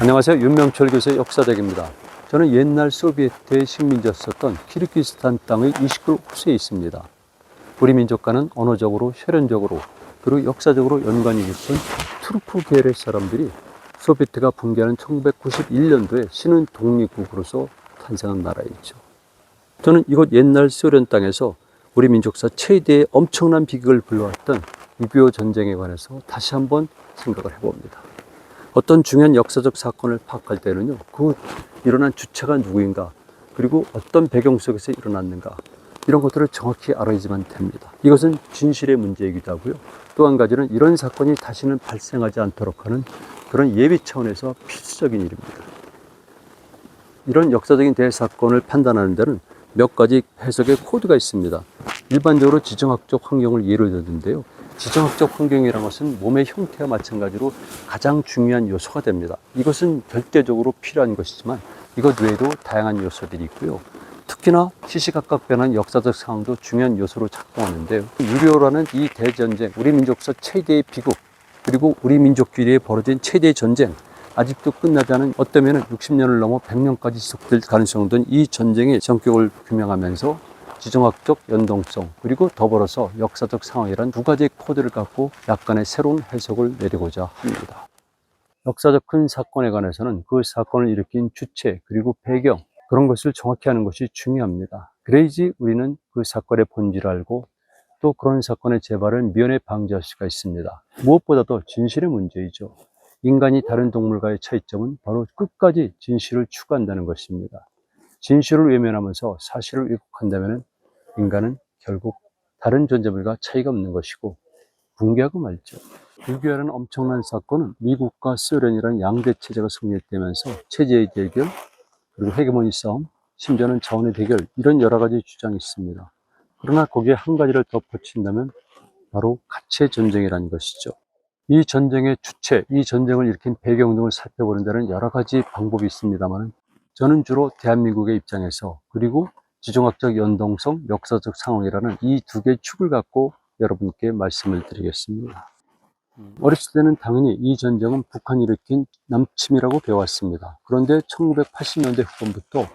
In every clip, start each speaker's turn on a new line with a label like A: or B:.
A: 안녕하세요. 윤명철 교수의 역사적입니다. 저는 옛날 소비에트의 식민지였었던 키르기스탄 땅의 29호수에 있습니다. 우리 민족과는 언어적으로, 혈연적으로, 그리고 역사적으로 연관이 깊은 투르크 계열의 사람들이 소비에트가 붕괴하는 1991년도에 신은 독립국으로서 탄생한 나라였죠. 저는 이곳 옛날 소련 땅에서 우리 민족사 최대의 엄청난 비극을 불러왔던 6.25 전쟁에 관해서 다시 한번 생각을 해봅니다. 어떤 중요한 역사적 사건을 파악할 때는요, 그 일어난 주체가 누구인가, 그리고 어떤 배경 속에서 일어났는가, 이런 것들을 정확히 알아야지만 됩니다. 이것은 진실의 문제이기도 하고요. 또 한 가지는 이런 사건이 다시는 발생하지 않도록 하는 그런 예비 차원에서 필수적인 일입니다. 이런 역사적인 대사건을 판단하는 데는 몇 가지 해석의 코드가 있습니다. 일반적으로 지정학적 환경을 예로 들는데요. 지정학적 환경이라는 것은 몸의 형태와 마찬가지로 가장 중요한 요소가 됩니다. 이것은 절대적으로 필요한 것이지만 이것 외에도 다양한 요소들이 있고요. 특히나 시시각각 변한 역사적 상황도 중요한 요소로 작동하는데요. 유료라는 이 대전쟁, 우리 민족사 최대의 비극, 그리고 우리 민족끼리 벌어진 최대의 전쟁, 아직도 끝나지 않은 어쩌면 60년을 넘어 100년까지 지속될 가능성이 된이 전쟁의 전격을 규명하면서 지정학적 연동성 그리고 더불어서 역사적 상황이란 두 가지 코드를 갖고 약간의 새로운 해석을 내리고자 합니다. 역사적 큰 사건에 관해서는 그 사건을 일으킨 주체 그리고 배경 그런 것을 정확히 하는 것이 중요합니다. 그래야지 우리는 그 사건의 본질을 알고 또 그런 사건의 재발을 미연에 방지할 수가 있습니다. 무엇보다도 진실의 문제이죠. 인간이 다른 동물과의 차이점은 바로 끝까지 진실을 추구한다는 것입니다. 진실을 외면하면서 사실을 왜곡한다면 인간은 결국 다른 존재물과 차이가 없는 것이고 붕괴하고 말죠. 6.25라는 엄청난 사건은 미국과 소련이라는 양대 체제가 성립되면서 체제의 대결, 그리고 헤게모니 싸움, 심지어는 자원의 대결 이런 여러 가지 주장이 있습니다. 그러나 거기에 한 가지를 덧붙인다면 바로 가치의 전쟁이라는 것이죠. 이 전쟁의 주체, 이 전쟁을 일으킨 배경 등을 살펴보는 데는 여러 가지 방법이 있습니다만 저는 주로 대한민국의 입장에서 그리고 지정학적 연동성, 역사적 상황이라는 이 두 개의 축을 갖고 여러분께 말씀을 드리겠습니다. 어렸을 때는 당연히 이 전쟁은 북한이 일으킨 남침이라고 배웠습니다. 그런데 1980년대 후반부터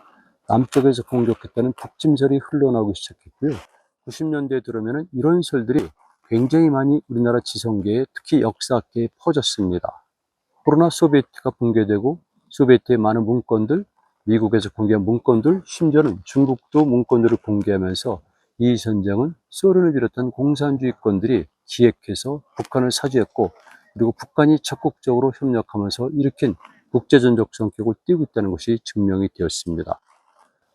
A: 남쪽에서 공격했다는 북침설이 흘러나오기 시작했고요. 90년대에 들어오면 이런 설들이 굉장히 많이 우리나라 지성계에 특히 역사학계에 퍼졌습니다. 그러나 소비에트가 붕괴되고 소비에트의 많은 문건들, 미국에서 공개한 문건들, 심지어는 중국도 문건들을 공개하면서 이 전쟁은 소련을 비롯한 공산주의권들이 기획해서 북한을 사주했고 그리고 북한이 적극적으로 협력하면서 일으킨 국제전적 성격을 띄고 있다는 것이 증명이 되었습니다.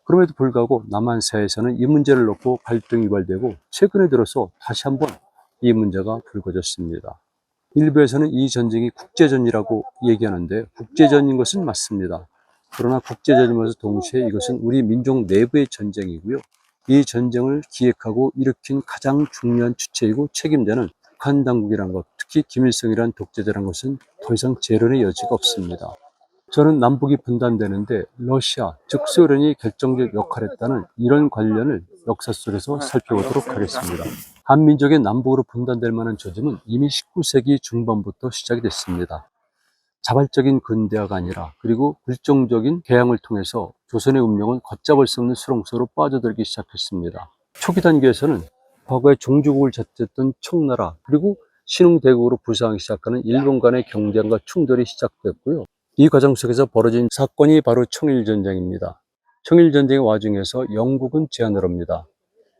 A: 그럼에도 불구하고 남한사에서는 이 문제를 놓고 갈등이 유발되고 최근에 들어서 다시 한번 이 문제가 불거졌습니다. 일부에서는 이 전쟁이 국제전이라고 얘기하는데 국제전인 것은 맞습니다. 그러나 국제전이면서 동시에 이것은 우리 민족 내부의 전쟁이고요. 이 전쟁을 기획하고 일으킨 가장 중요한 주체이고 책임자는 북한 당국이란 것, 특히 김일성이란 독재자란 것은 더 이상 재론의 여지가 없습니다. 저는 남북이 분단되는데 러시아, 즉 소련이 결정적 역할을 했다는 이런 관련을 역사 속에서 살펴보도록 하겠습니다. 한민족의 남북으로 분단될 만한 조짐은 이미 19세기 중반부터 시작이 됐습니다. 자발적인 근대화가 아니라 그리고 불정적인 개항을 통해서 조선의 운명은 걷잡을 수 없는 수렁소로 빠져들기 시작했습니다. 초기 단계에서는 과거에 종주국을 젖혔던 청나라 그리고 신흥대국으로 부상하기 시작하는 일본 간의 경쟁과 충돌이 시작됐고요. 이 과정 속에서 벌어진 사건이 바로 청일전쟁입니다. 청일전쟁의 와중에서 영국은 제안을 합니다.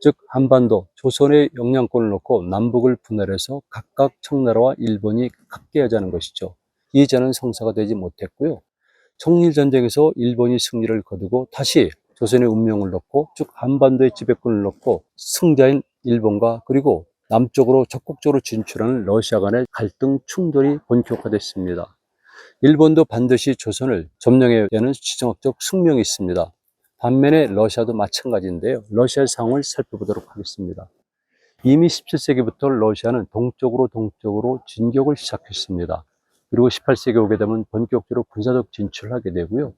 A: 즉 한반도, 조선의 영향권을 놓고 남북을 분할해서 각각 청나라와 일본이 갖게 하자는 것이죠. 이 제안은 성사가 되지 못했고요. 청일전쟁에서 일본이 승리를 거두고 다시 조선의 운명을 놓고 쭉 한반도의 지배권을 놓고 승자인 일본과 그리고 남쪽으로 적극적으로 진출하는 러시아 간의 갈등 충돌이 본격화됐습니다. 일본도 반드시 조선을 점령해야 하는 지정학적 숙명이 있습니다. 반면에 러시아도 마찬가지인데요. 러시아의 상황을 살펴보도록 하겠습니다. 이미 17세기부터 러시아는 동쪽으로 동쪽으로 진격을 시작했습니다. 그리고 18세기 오게 되면 본격적으로 군사적 진출을 하게 되고요.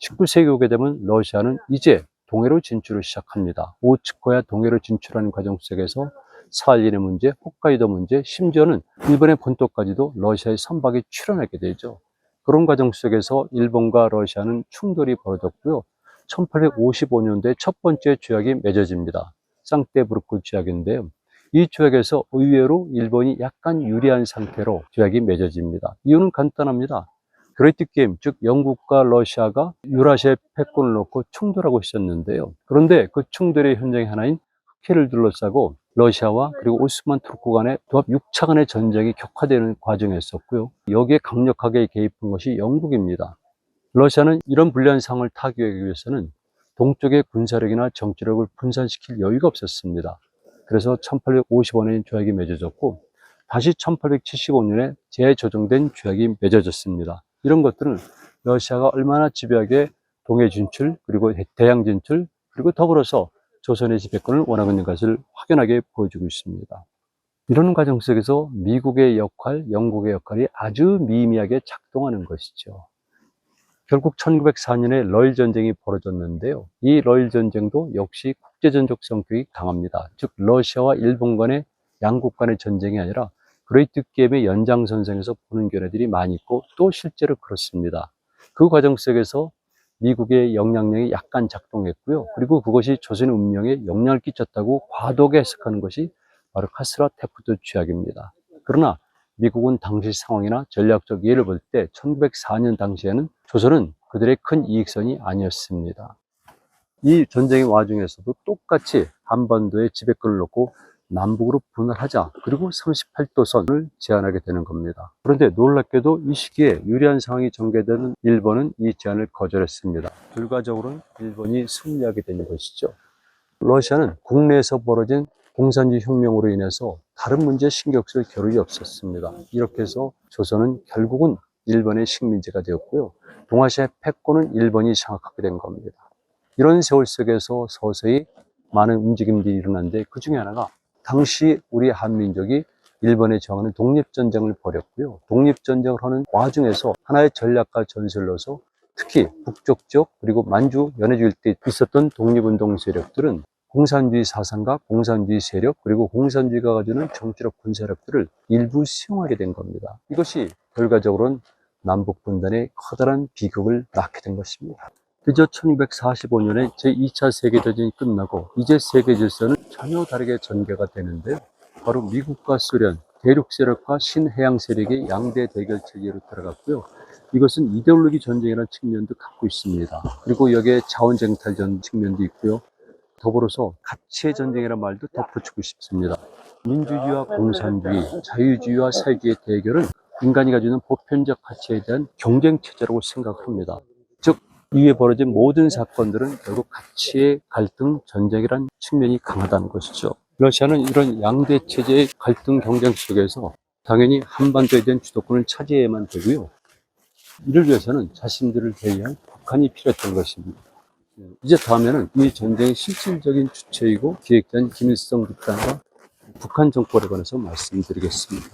A: 19세기 오게 되면 러시아는 이제 동해로 진출을 시작합니다. 오츠코야 동해로 진출하는 과정 속에서 사할린의 문제, 홋카이도 문제, 심지어는 일본의 본토까지도 러시아의 선박이 출현하게 되죠. 그런 과정 속에서 일본과 러시아는 충돌이 벌어졌고요. 1855년도에 첫 번째 조약이 맺어집니다. 상테부르크 조약인데요. 이 조약에서 의외로 일본이 약간 유리한 상태로 조약이 맺어집니다. 이유는 간단합니다. 그레이트 게임, 즉 영국과 러시아가 유라시아 패권을 놓고 충돌하고 있었는데요. 그런데 그 충돌의 현장이 하나인 흑해를 둘러싸고 러시아와 그리고 오스만 투르크 간의 도합 6차 간의 전쟁이 격화되는 과정이었었고요. 여기에 강력하게 개입한 것이 영국입니다. 러시아는 이런 불리한 상황을 타개하기 위해서는 동쪽의 군사력이나 정치력을 분산시킬 여유가 없었습니다. 그래서 1855년 조약이 맺어졌고 다시 1875년에 재조정된 조약이 맺어졌습니다. 이런 것들은 러시아가 얼마나 집요하게 동해 진출 그리고 대양 진출 그리고 더불어서 조선의 지배권을 원하고 있는 것을 확연하게 보여주고 있습니다. 이런 과정 속에서 미국의 역할, 영국의 역할이 아주 미미하게 작동하는 것이죠. 결국 1904년에 러일 전쟁이 벌어졌는데요. 이 러일 전쟁도 역시 국제전적 성격이 강합니다. 즉 러시아와 일본 간의 양국 간의 전쟁이 아니라 그레이트 게임의 연장선상에서 보는 견해들이 많이 있고 또 실제로 그렇습니다. 그 과정 속에서 미국의 영향력이 약간 작동했고요. 그리고 그것이 조선의 운명에 영향을 끼쳤다고 과도하게 해석하는 것이 바로 카스라 테프트 취약입니다. 그러나 미국은 당시 상황이나 전략적 이해를 볼 때 1904년 당시에는 조선은 그들의 큰 이익선이 아니었습니다. 이 전쟁의 와중에서도 똑같이 한반도의 지배권을 놓고 남북으로 분할하자 그리고 38도선을 제안하게 되는 겁니다. 그런데 놀랍게도 이 시기에 유리한 상황이 전개되는 일본은 이 제안을 거절했습니다. 결과적으로는 일본이 승리하게 되는 것이죠. 러시아는 국내에서 벌어진 공산주의 혁명으로 인해서 다른 문제에 신경 쓸 겨를이 없었습니다. 이렇게 해서 조선은 결국은 일본의 식민지가 되었고요. 동아시아 패권은 일본이 장악하게 된 겁니다. 이런 세월 속에서 서서히 많은 움직임들이 일어났는데 그 중에 하나가 당시 우리 한민족이 일본에 저항하는 독립전쟁을 벌였고요. 독립전쟁을 하는 와중에서 하나의 전략과 전술로서 특히 북쪽 지역 그리고 만주 연해주일 때 있었던 독립운동 세력들은 공산주의 사상과 공산주의 세력 그리고 공산주의가 가지는 정치력 군사력들을 일부 수용하게 된 겁니다. 이것이 결과적으로는 남북 분단의 커다란 비극을 낳게 된 것입니다. 그저 1945년에 제2차 세계대전이 끝나고 이제 세계 질서는 전혀 다르게 전개가 되는데요. 바로 미국과 소련, 대륙 세력과 신해양 세력의 양대 대결 체계로 들어갔고요. 이것은 이데올로기 전쟁이라는 측면도 갖고 있습니다. 그리고 여기에 자원쟁탈 전 측면도 있고요. 더불어서 가치의 전쟁이라는 말도 덧붙이고 싶습니다. 민주주의와 공산주의, 자유주의와 사회주의의 대결은 인간이 가지는 보편적 가치에 대한 경쟁 체제라고 생각합니다. 즉 이후에 벌어진 모든 사건들은 결국 가치의 갈등, 전쟁이란 측면이 강하다는 것이죠. 러시아는 이런 양대 체제의 갈등 경쟁 속에서 당연히 한반도에 대한 주도권을 차지해야만 되고요. 이를 위해서는 자신들을 대위한 북한이 필요했던 것입니다. 이제 다음에는 이 전쟁의 실질적인 주체이고 기획자인 김일성 집단과 북한 정권에 관해서 말씀드리겠습니다.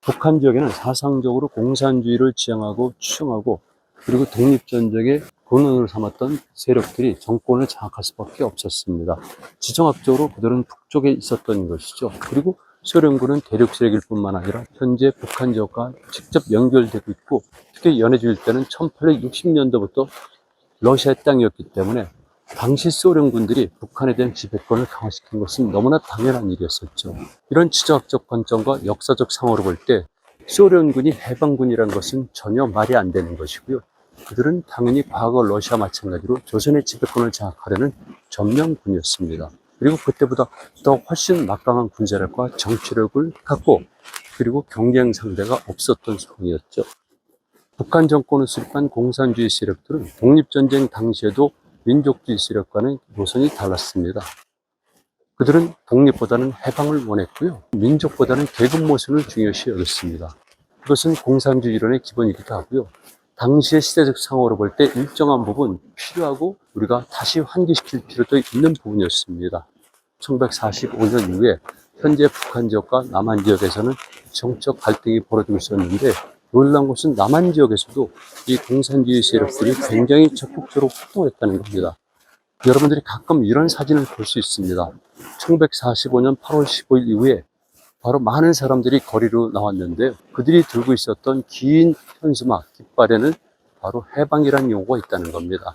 A: 북한 지역에는 사상적으로 공산주의를 지향하고 추종하고 그리고 독립전쟁의 근원으로 삼았던 세력들이 정권을 장악할 수밖에 없었습니다. 지정학적으로 그들은 북쪽에 있었던 것이죠. 그리고 소련군은 대륙 세력일 뿐만 아니라 현재 북한 지역과 직접 연결되고 있고 특히 연해주일 때는 1860년도부터 러시아의 땅이었기 때문에 당시 소련군들이 북한에 대한 지배권을 강화시킨 것은 너무나 당연한 일이었었죠. 이런 지정학적 관점과 역사적 상황으로 볼 때 소련군이 해방군이라는 것은 전혀 말이 안 되는 것이고요. 그들은 당연히 과거 러시아 마찬가지로 조선의 지배권을 장악하려는 전명군이었습니다. 그리고 그때보다 더 훨씬 막강한 군사력과 정치력을 갖고 그리고 경쟁 상대가 없었던 상황이었죠. 북한 정권을 수립한 공산주의 세력들은 독립전쟁 당시에도 민족주의 세력과는 노선이 달랐습니다. 그들은 독립보다는 해방을 원했고요. 민족보다는 계급 모순을 중요시 여겼습니다. 그것은 공산주의 이론의 기본이기도 하고요. 당시의 시대적 상황으로 볼 때 일정한 부분 필요하고 우리가 다시 환기시킬 필요도 있는 부분이었습니다. 1945년 이후에 현재 북한 지역과 남한 지역에서는 정적 갈등이 벌어지고 있었는데 놀라운 것은 남한 지역에서도 이 공산주의 세력들이 굉장히 적극적으로 활동했다는 겁니다. 여러분들이 가끔 이런 사진을 볼 수 있습니다. 1945년 8월 15일 이후에 바로 많은 사람들이 거리로 나왔는데 그들이 들고 있었던 긴 현수막 깃발에는 바로 해방이라는 용어가 있다는 겁니다.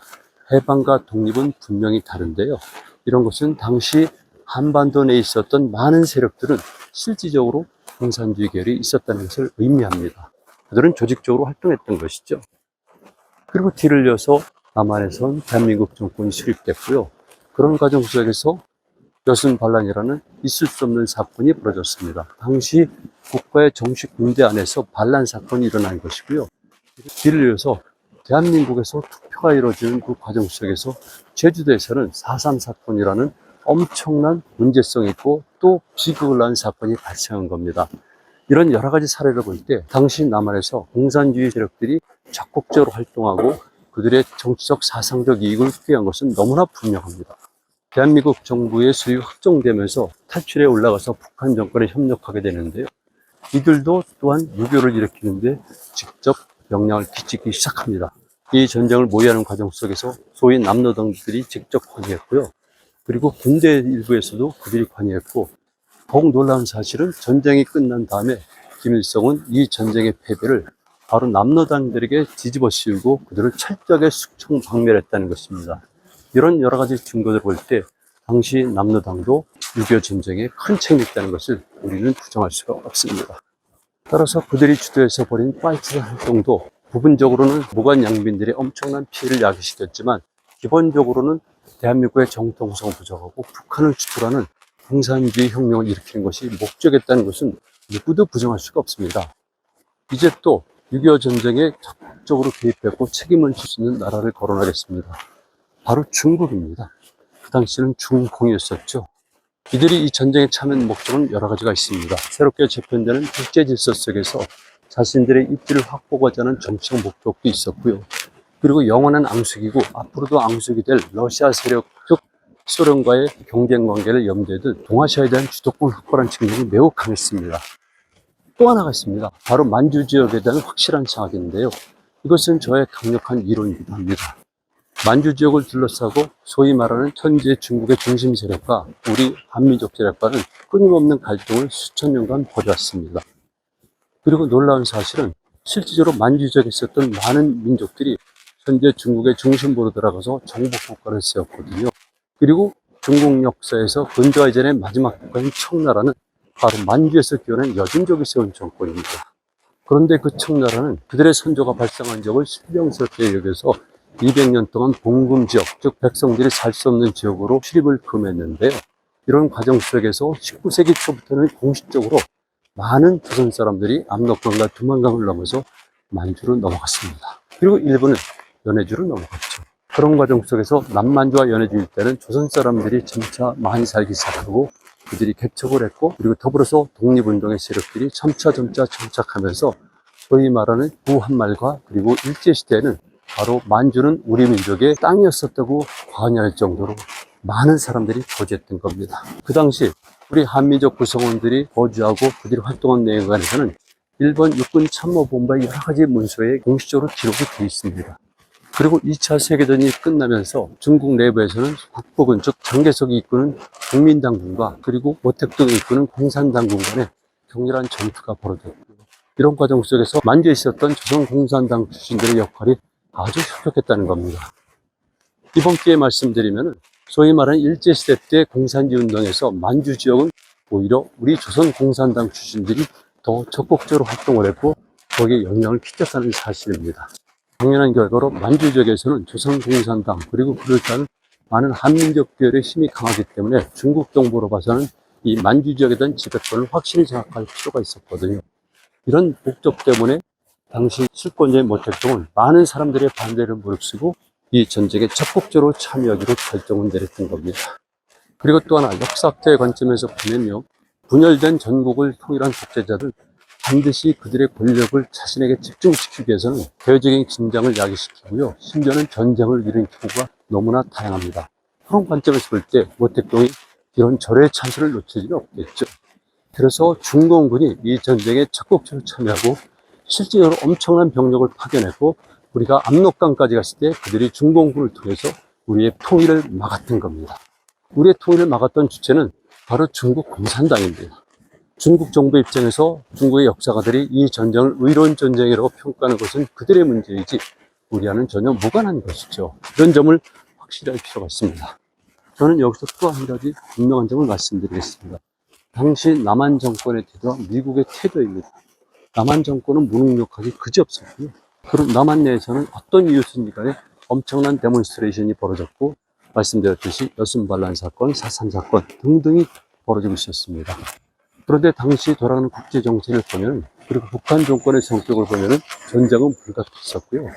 A: 해방과 독립은 분명히 다른데요. 이런 것은 당시 한반도 내에 있었던 많은 세력들은 실질적으로 공산주의 계열이 있었다는 것을 의미합니다. 그들은 조직적으로 활동했던 것이죠. 그리고 뒤를 이어서 남한에선 대한민국 정권이 수립됐고요. 그런 과정 속에서 여순 반란이라는 있을 수 없는 사건이 벌어졌습니다. 당시 국가의 정식 군대 안에서 반란 사건이 일어난 것이고요. 뒤를 이어서 대한민국에서 투표가 이루어지는 그 과정 속에서 제주도에서는 4.3 사건이라는 엄청난 문제성이 있고 또 비극을 낳은 사건이 발생한 겁니다. 이런 여러 가지 사례를 볼 때 당시 남한에서 공산주의 세력들이 적극적으로 활동하고 그들의 정치적 사상적 이익을 취한 것은 너무나 분명합니다. 대한민국 정부의 수위 확정되면서 탈출에 올라가서 북한 정권에 협력하게 되는데요. 이들도 또한 유교를 일으키는데 직접 영향을 끼치기 시작합니다. 이 전쟁을 모의하는 과정 속에서 소위 남노당들이 직접 관여했고요. 그리고 군대 일부에서도 그들이 관여했고 더욱 놀라운 사실은 전쟁이 끝난 다음에 김일성은 이 전쟁의 패배를 바로 남노당들에게 뒤집어 씌우고 그들을 철저하게 숙청 박멸했다는 것입니다. 이런 여러 가지 증거들을 볼때 당시 남노당도 6.25 전쟁에 큰 책임이 있다는 것을 우리는 부정할 수가 없습니다. 따라서 그들이 주도해서 벌인 파이트 활동도 부분적으로는 무관 양민들의 엄청난 피해를 야기시켰지만 기본적으로는 대한민국의 정통 구성을 부정하고 북한을 주축하는 공산주의 혁명을 일으키는 것이 목적이었다는 것은 누구도 부정할 수가 없습니다. 이제 또 6.25 전쟁에 적극적으로 개입했고 책임을 질 수 있는 나라를 거론하겠습니다. 바로 중국입니다. 그 당시는 중공이었었죠. 이들이 이 전쟁에 참여한 목적은 여러 가지가 있습니다. 새롭게 재편되는 국제 질서 속에서 자신들의 입지를 확보하고자 하는 정치적 목적도 있었고요. 그리고 영원한 앙숙이고 앞으로도 앙숙이 될 러시아 세력 즉 소련과의 경쟁 관계를 염두에 둔 동아시아에 대한 주도권 확보라는 측면이 매우 강했습니다. 또 하나가 있습니다. 바로 만주 지역에 대한 확실한 장악인데요. 이것은 저의 강력한 이론이기도 합니다. 만주 지역을 둘러싸고 소위 말하는 현재 중국의 중심 세력과 우리 한민족 세력과는 끊임없는 갈등을 수천 년간 벌여왔습니다. 그리고 놀라운 사실은 실질적으로 만주 지역에 있었던 많은 민족들이 현재 중국의 중심부로 들어가서 정복 국가를 세웠거든요. 그리고 중국 역사에서 근대화 이전의 마지막 국가인 청나라는 바로 만주에서 기원한 여진족이 세운 정권입니다. 그런데 그 청나라는 그들의 선조가 발생한 적을 신명스럽게 여겨서 200년 동안 봉금 지역, 즉 백성들이 살 수 없는 지역으로 출입을 금했는데요. 이런 과정 속에서 19세기 초부터는 공식적으로 많은 조선 사람들이 압록강과 두만강을 넘어서 만주로 넘어갔습니다. 그리고 일부는 연해주로 넘어갔죠. 그런 과정 속에서 남만주와 연해주 일대는 조선 사람들이 점차 많이 살기 시작하고 그들이 개척을 했고 그리고 더불어서 독립운동의 세력들이 점차 점차 정착하면서 소위 말하는 구한말과 그리고 일제시대에는 바로 만주는 우리 민족의 땅이었었다고 과언할 정도로 많은 사람들이 거주했던 겁니다. 그 당시 우리 한민족 구성원들이 거주하고 그들이 활동한 내용에 관해서는 일본 육군 참모본부의 여러 가지 문서에 공식적으로 기록이 되어 있습니다. 그리고 2차 세계대전이 끝나면서 중국 내부에서는 국부군, 즉 장개석이 이끄는 국민당군과 그리고 모택동이 이끄는 공산당군 간의 격렬한 전투가 벌어졌고요. 이런 과정 속에서 만주에 있었던 조선 공산당 출신들의 역할이 아주 혁혁했다는 겁니다. 이번 기회에 말씀드리면 소위 말하는 일제시대 때 공산주의 운동에서 만주 지역은 오히려 우리 조선 공산당 출신들이 더 적극적으로 활동을 했고 거기에 영향을 끼쳤다는 사실입니다. 당연한 결과로 만주 지역에서는 조선 공산당 그리고 그를 따른 많은 한민족 계열의 힘이 강하기 때문에 중국 정부로 봐서는 이 만주 지역에 대한 지배권을 확실히 장악할 필요가 있었거든요. 이런 목적 때문에 당시 실권자의 모택동은 많은 사람들의 반대를 무릅쓰고 이 전쟁에 적극적으로 참여하기로 결정을 내렸던 겁니다. 그리고 또 하나 역사학자의 관점에서 보면요. 분열된 전국을 통일한 독재자들 반드시 그들의 권력을 자신에게 집중시키기 위해서는 대외적인 긴장을 야기시키고요. 심지어는 전쟁을 일으키는 경우가 너무나 다양합니다. 그런 관점에서 볼 때 모택동이 이런 절의 찬스를 놓치지는 없겠죠. 그래서 중공군이 이 전쟁에 적극적으로 참여하고 실제로 엄청난 병력을 파견했고 우리가 압록강까지 갔을 때 그들이 중공군을 통해서 우리의 통일을 막았던 겁니다. 우리의 통일을 막았던 주체는 바로 중국 공산당입니다. 중국 정부 입장에서 중국의 역사가들이 이 전쟁을 의로운 전쟁이라고 평가하는 것은 그들의 문제이지 우리와는 전혀 무관한 것이죠. 이런 점을 확실히 할 필요가 있습니다. 저는 여기서 또 한 가지 분명한 점을 말씀드리겠습니다. 당시 남한 정권의 태도와 미국의 태도입니다. 남한 정권은 무능력하기 그지없었고요. 그리고 남한 내에서는 어떤 이유든지 간에 엄청난 데몬스트레이션이 벌어졌고 말씀드렸듯이 여순 반란 사건, 사산 사건 등등이 벌어지고 있었습니다. 그런데 당시 돌아가는 국제 정세를 보면 그리고 북한 정권의 성격을 보면은 전쟁은 불가피했었고요.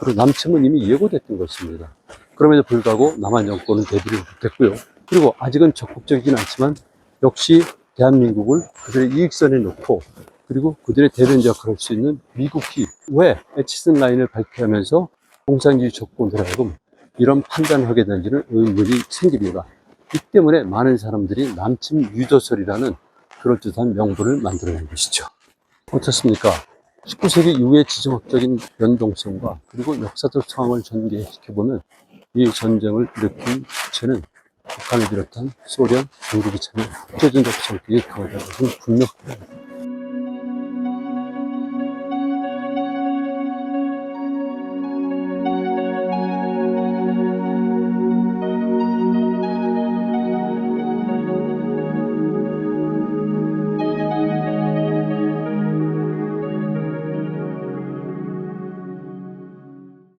A: 그리고 남침은 이미 예고됐던 것입니다. 그럼에도 불구하고 남한 정권은 대비를 못했고요. 그리고 아직은 적극적이진 않지만 역시 대한민국을 그들의 이익선에 놓고 그리고 그들의 역할을 할수 있는 미국이 왜 에치슨 라인을 발표하면서 공산주의 조건을 하여금 이런 판단을 하게 되는지는 의문이 생깁니다. 이 때문에 많은 사람들이 남침 유도설이라는 그럴듯한 명분을 만들어낸 것이죠. 어떻습니까? 19세기 이후의 지정학적인 연동성과 그리고 역사적 상황을 전개시켜보면 이 전쟁을 일으킨 주체는 북한을 비롯한 소련, 중국이 차는 국제전적 성격이 강하다는 것은 분명합니다.